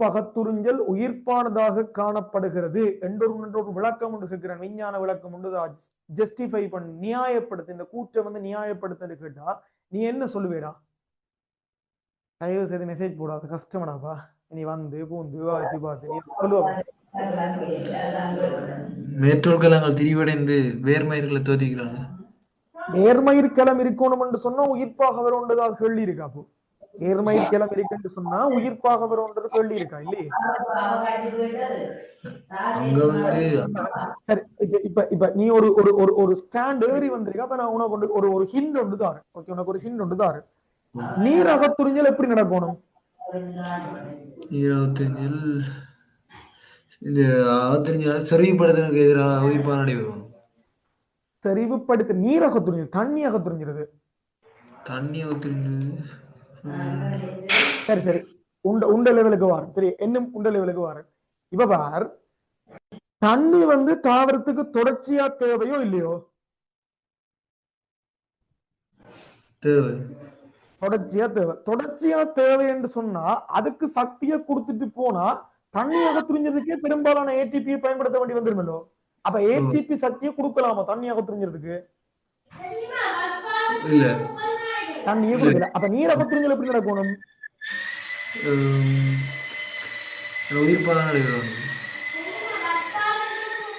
பகத்துறிஞ்சல் உயிர்ப்பானதாக காணப்படுகிறது. என்றொரு என்றொரு விளக்கம் ஒன்று கேட்கிறேன். விஞ்ஞான விளக்கம் ஒன்று ஜஸ்டிஃபை பண்ணி. நியாயப்படுத்து. இந்த கூற்றை வந்து நியாயப்படுத்துன்னு கேட்டா நீ என்ன சொல்லுவேடா? தயவு செய்து மெசேஜ் போடாத. கஷ்டமாடாப்பா நீ வந்து பூந்து வாசி பார்த்து நீ சொல்லுவா? மேற்றோர்கலங்கள் திரிவடைந்து வேர்மயிர்களை தோதிக்கிறாங்க நேர்மயிர்கிழம் இருக்கணும் என்று சொன்னா உயிர்ப்பாக வரும்ன்றதா கேள்வி இருக்கா நேர்மயிர்கிழம் இருக்குன்னு சொன்னா உயிர்ப்பாக வரும்ன்றது கேள்வி இருக்கா இல்லையே? சரி இப்ப இப்ப நீ ஒரு ஒரு ஒரு ஒரு ஸ்டாண்ட் ஏறி வந்திருக்க அப்ப நான் உனக்கு ஒரு ஒரு ஹிண்ட் ஒன்று தாரேன். ஓகே உனக்கு ஒரு ஹிண்ட் ஒன்று தாரேன். நீர் அகத்துறிஞ்சல் எப்படி நடக்கணும்? இருபத்தஞ்சில் இந்த ஆத்திரிஞ்சல் செறிவுபடுத்தலுக்கு எதிராக உயிர்ப்பான நடைபெறும். செறிவுப்படுத்த நீர் அகத்துறிஞ்சல் தண்ணி அகத்துறிஞ்சிருது தண்ணி ஊத்திரிஞ்சது சரி சரி. உண்ட உண்ட லெவலுக்கு வாரேன் சரி என்னும் உண்ட லெவலுக்கு வாரேன் இப்ப பார் தண்ணி வந்து தாவரத்துக்கு தொடர்ச்சியா தேவையோ இல்லையோ? தேவை. தொடர்ச்சியா தேவை. தொடர்ச்சியா தேவை என்று சொன்னா அதுக்கு சக்தியை கொடுத்துட்டு போனா தண்ணி அகத்துறிஞ்சதுக்கே பெரும்பாலான ஏடிபியை பயன்படுத்த வேண்டி வந்துருமല്ലോ அப்ப ஏடிபி சக்தியை கொடுக்கலாமா தண்ணி அகத்துறிஞ்சதுக்கு இல்ல. தண்ணியே கொடுக்கல. அப்ப நீர் அகத்துறிஞ்சல் எப்படி நடக்கணும்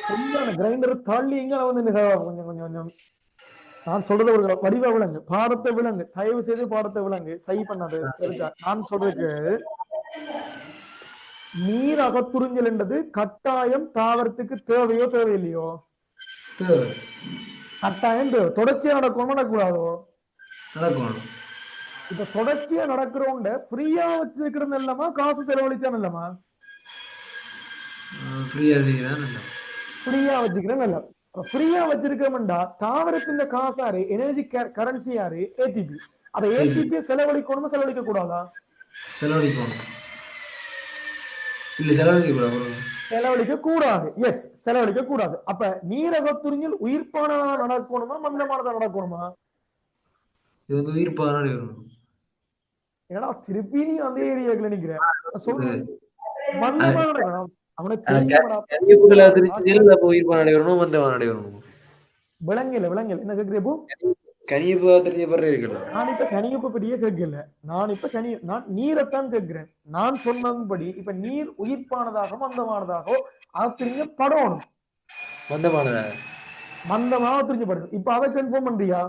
கொஞ்சம் கிரைண்டர் தள்ளி இங்க வந்து கொஞ்சம் கொஞ்சம் கொஞ்சம். நான் சொல்றது ஒரு வடிவ விலங்கு பாடத்தை விலங்கு தயவு செய்து பாடத்தை விலங்கு சை பண்ணாது. நான் சொல்றதுக்கு நீர் அகத்துறிஞ்சல் என்றது கட்டாயம் தாவரத்துக்கு தேவையோ தேவையில்லையோ? தேவை. கட்டாயம் தேவை. தொடர்ச்சியா நடக்கணுமா நடக்கக்கூடாதோ நடக்கணும். இப்ப தொடர்ச்சியா நடக்கிறோண்ட ஃப்ரீயா வச்சிருக்கிறது இல்லாமா காசு செலவழிச்சா இல்லமா ஃப்ரீயா ஃப்ரீயா வச்சுக்கிறேன் நல்ல ஃப்ரீயா வச்சிருக்கோம்டா தாவரத்தின் காசாரு எனர்ஜி கரன்சி யாரு? ஏடிபி அப்ப ஏடிபி செலவழிக்கணுமா செலவழிக்க கூடாதா செலவழிக்கணும் இல்ல செலவழிக்க கூடாது செலவழிக்க கூடாது எஸ் செலவழிக்க கூடாது அப்ப நீரகத்துறிஞ்சில் உயிர்ப்பானதா நடக்கணுமா மந்தமானதா நடக்கணுமா? இது வந்து உயிர்ப்பான நடைபெறும் ஏன்னா திருப்பி நீ அந்த ஏரியாக்குள்ள நிக்கிற? சொல்றேன். மந்தமா நடக்கணும் தெரிஞ்சு விளங்கல விளங்கல என்ன கேக்குறே போ கனிப்பு தெரிஞ்ச பிறகு இருக்கலாம் நான் இப்ப கனியப்ப பற்றியே கேட்கல. நான் இப்ப கனி நான் நீரைத்தான் கேட்கிறேன். நான் சொன்னபடி இப்ப நீர் உயிர்ப்பானதாக மந்தமானதாகவோ ஆத்திரிங்க படணும் மந்தமானதா? மந்தமாக தெரிஞ்சப்படுது இப்ப அதை கன்ஃபார்ம் பண்றியா?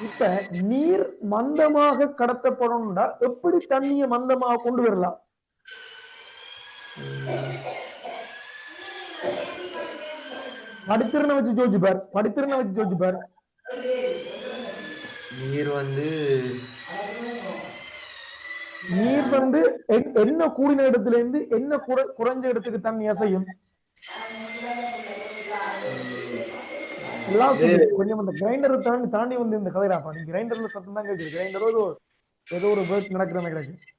இப்ப நீர் மந்தமாக கடத்தப்படணும்னா எப்படி தண்ணிய மந்தமாக கொண்டு வரலாம்? படித்திறனை வச்சு ஜோதிச்சு பார் படித்திறனை வச்சு ஜோதிச்சு பார். நீர் வந்து நீர் வந்து என்- என்ன கூடின இடத்துல இருந்து என்ன குறை- குறைஞ்ச இடத்துக்கு தண்ணி அசையும்? கொஞ்சம் கொஞ்சம் அந்த கிரைண்டரை தாண்டி தாண்டி வந்து இந்த கதைடாப்பா நீ கிரைண்டர்ல சத்தம் தான் கேக்குது கிரைண்டரோ ஏதோ ஏதோ ஒரு ஒர்க் நடக்கிற மாதிரி கிடக்கு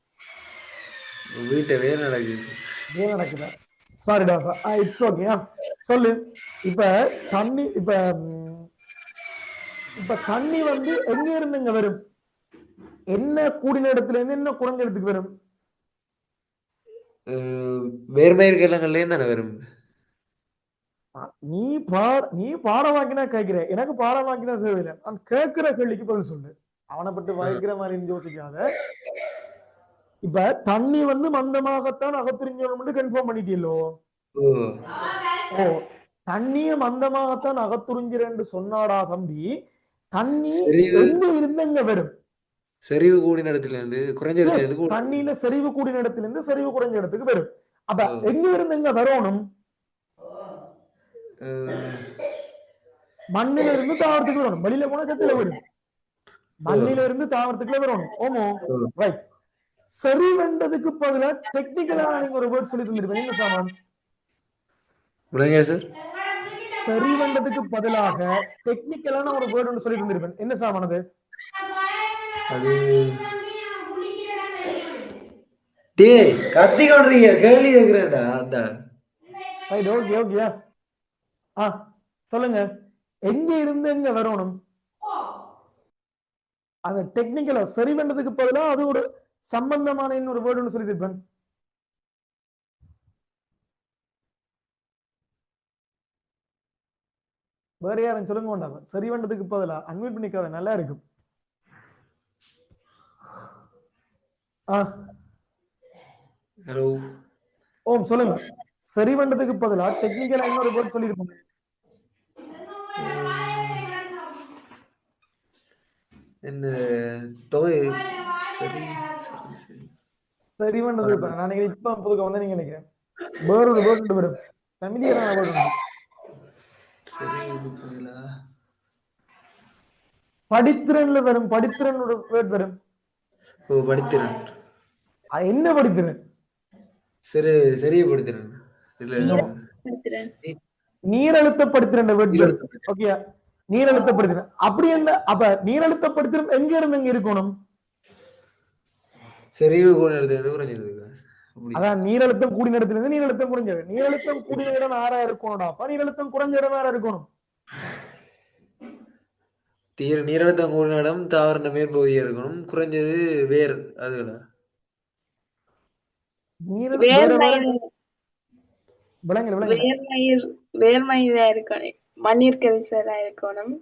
வீட்டை வேலை நடக்குது. ஏன் நடக்குதா? சாரிடா இட்ஸ் ஓகே சொல்லு. இப்ப தண்ணி இப்ப இப்ப தண்ணி வந்து எங்க இருந்து இங்க வரும்? என்ன கூடின இடத்துல இருந்து என்ன குறைஞ்ச இடத்துக்கு வரும்? வேர்மயிர் கிழங்குலேயும் தானே வரும்? நீ பாட நீ பாடமாக்கினா கேட்கிற எனக்கு பாடமாக்கினா தேவையில்லை. நான் கேட்கிற கேள்விக்கு பதில் சொல்லு. அவனை பட்டு வாய்க்கிற மாதிரி யோசிக்காத. இப்ப தண்ணி வந்து மந்தமாகத்தான் அகத்துறிஞ்சோம்னு கன்ஃபார்ம் பண்ணிட்டீங்களோ ஓ. தண்ணிய மந்தமாகத்தான் அகத்துறிஞ்சிரன்னு சொன்னாடா தம்பி. தண்ணி. எங்க இருந்து எங்க வரும். செறிவு கூடின இடத்துல இருந்து குறைஞ்ச இடத்துல தண்ணியில செறிவு கூடின இடத்துல இருந்து செறிவு குறைஞ்ச இடத்துக்கு வரும். அப்ப. எங்க இருந்து எங்க வரணும்? மண்ணில இருந்து தாவரத்துக்கு வரணும். வெளியில போனா சத்துல வரும் மண்ணில இருந்து தாவரத்துக்குள்ள வரணும். ஓமோ. ரைட் செறிவென்றதுக்கு பதிலா டெக்னிக்கலா நீங்க ஒரு வேர்ட் சொல்லி தந்திருப்பேன் என்ன சாமான்? விளங்கியா சார் செறிவென்றதுக்கு பதிலாக டெக்னிக்கலான ஒரு வேர்ட் ஒன்று சொல்லி தந்திருப்பேன். என்ன சாமான் அது? டேய் கத்தி கொண்டுறீங்க கேள்வி கேட்கிறேன்டா அந்த. ரைட் ஓகே ஓகே ஆ சொல்லுங்க. எங்க இருந்து எங்க வரணும்? அந்த டெக்னிக்கலா சரி பண்றதுக்கு பதிலா அது ஒரு சம்பந்தமான இன்னொரு வேர்டு ஒன்று சொல்லி தருப்பேன். வேற யாரும் சொல்லுங்க வேண்டாம். சரி வந்ததுக்கு பதிலா அன்மியூட் பண்ணிக்காத நல்லா இருக்கும். ஆ. ஹலோ ஓம் சொல்லுங்க. சரி வந்ததுக்கு பதிலா டெக்னிக்கலா இன்னொரு வேர்ட் சொல்லிருப்போம் என்ன தொகை சரி சரி சரி. இப்ப நான் நினைக்கிறேன் இப்ப புதுக்க வந்து நீங்க நினைக்கிறேன் வேர்டு வரும். ஃபெமிலியரான வேர்டு சரி ஒண்ணுக்குங்களா? படித்திறன்ல வரும். படித்திறன் ஒரு வேர்ட் வரும். ஓ படித்திறன். என்ன படித்திறன்? சரி சரியா படித்திறன். இல்ல படிக்கிறேன். நீரழுத்த படித்திறன் வேர்ட் நீரழுத்த ஓகே நீரழுத்த படித்திறன் அப்படி என்ன அப்ப நீரழுத்த படித்திறன் எங்க இருந்து எங்க இருக்கணும்? சரிவு அதான் நீரழுத்தம் கூடின இடத்துல இருந்து நீரழுத்தம் குறைஞ்ச இடம். நீரழுத்தம் கூடின இடம் ஆறா இருக்கணும்டா. அப்ப நீரழுத்தம் குறைஞ்ச இடம் வேற இருக்கணும். தீர நீரழுத்தம் கூடின இடம் தாவர மேற்பகுதியா இருக்கணும். குறைஞ்சது வேர் வேற வேர்மயில் விளங்கல விளங்கல வேர்மயில் வேர்மயிலா இருக்கணும். மண்ணீர் கரிசலா இருக்கணும்.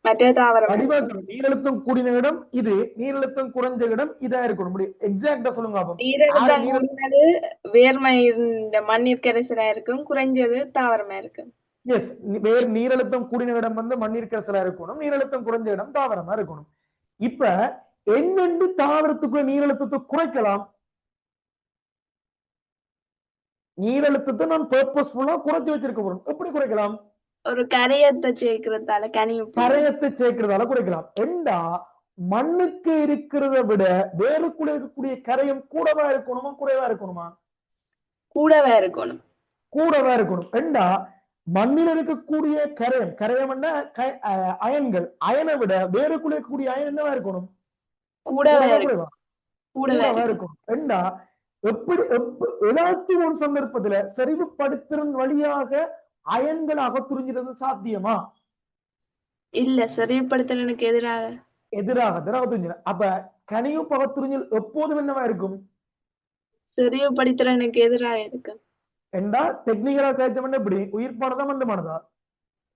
மற்ற தாவரம். வடிவாக்கணும் நீரழுத்தம் கூடின இடம் இது. நீரழுத்தம் குறைஞ்ச இடம் இதா இருக்கணும். எக்ஸாக்டா சொல்லுங்க அப்போ. நீரழுத்தம் நீர- கூடினது இந்த மண்ணீர் கரிசலா இருக்கும். குறைஞ்சது தாவரமா இருக்கும். எஸ் வேறு நீரழுத்தம் கூடின இடம் வந்து மண்ணீர் கரைசலா இருக்கணும். நீரழுத்தம் குறைஞ்ச இடம் தாவரமா இருக்கணும். இப்ப என்னென்று தாவரத்துக்குள்ள நீரழுத்தத்தை குறைக்கலாம். நீரழுத்தத்தை நான் பர்பஸ்ஃபுல்லா குறைச்சு வச்சிருக்க போறோம் எப்படி குறைக்கலாம்? ஒரு கரையத்தை சேர்க்கிறதால கனிவு கரையத்தை சேர்க்கிறதால குறைக்கலாம். ரெண்டா மண்ணுக்கு இருக்கிறத விட வேருக்குள்ள இருக்கக்கூடிய கரையம் கூடவா இருக்கணுமா குறைவா இருக்கணுமா? கூடவா இருக்கணும். கூடவா இருக்கணும். ரெண்டா மண்ணில் இருக்கக்கூடிய கரையம் கரையம்னா அயன்கள். அயனை விட வேருக்குள்ள இருக்கக்கூடிய அயன் என்னவா இருக்கணும்? கூடவா இருக்கணும். ரெண்டா எப்படி எப்ப ஏதாச்சும் ஒரு சந்தர்ப்பத்துல செறிவுப்படுத்திறன் வழியாக அயன்கள் அகத்துறிஞ்சிறது சாத்தியமா? இல்ல சரிப்படுத்தலனுக்கு எதிராக. எதிராக அகத்துறிஞ்சிடும் அப்ப கனிவு பகத்துறிஞ்சல் எப்போதும் என்னவா இருக்கும்? சரிவுபடுத்துறனுக்கு எதிராக இருக்கும். ரெண்டா டெக்னிக்கலா கழிச்சவன் எப்படி? உயிர்ப்பானதா மந்தமானதா?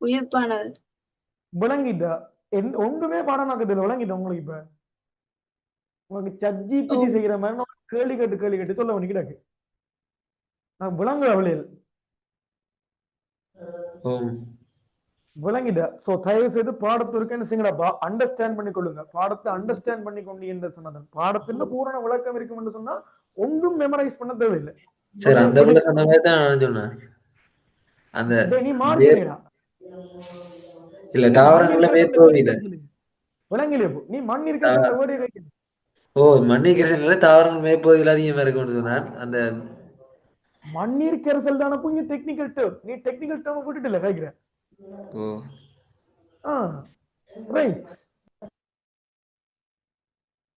உயிர்ப்பானது. விளங்கிட்டா? என் ஒன்றுமே பாடமாக்கத்துல விளங்கிட்ட உங்களுக்கு இப்ப? உங்களுக்கு சஜ்ஜிபிடி. செய்யற மாதிரி கேள்வி கேட்டு கேள்வி கேட்டு சொல்ல வேண்டி கிடக்கு நான் விளங்குற வழியில் ஓம் விளங்கிட்ட. சோ தயவு செய்து பாடத்திற்கு என்ன செய்யுங்கடாப்பா அண்டர்ஸ்டாண்ட் பண்ணி கொள்ளுங்க. பாடத்தை அண்டர்ஸ்டாண்ட் பண்ணி கொண்டு என்று சொன்னதன். பாடத்துல பூரண விளக்கம் இருக்கும் என்று சொன்னா ஒன்றும் மெமரைஸ் பண்ண தேவையில்லை. சரி அந்த பிள்ளை சொன்ன மாதிரி தான் நான் சொன்னேன். அந்த நீ மாறிடா இல்ல தாவரங்கள மேற்பகுதியில விளங்கிலே போ நீ மண் இருக்கிற வேர்டே வைக்கணும் ஓ மண்ணிக்கிறதுனால தாவரங்கள் மேற்பகுதியில் அதிகமா இருக்கும்னு சொன்னான் அந்த மண்ணீர் கரைசல் தானே இங்க டெக்னிக்கல் டேர்ம் நீ டெக்னிக்கல் டேர்ம் விட்டுட்டு இல்ல கேக்குற? ஓ. ஆ ரைட்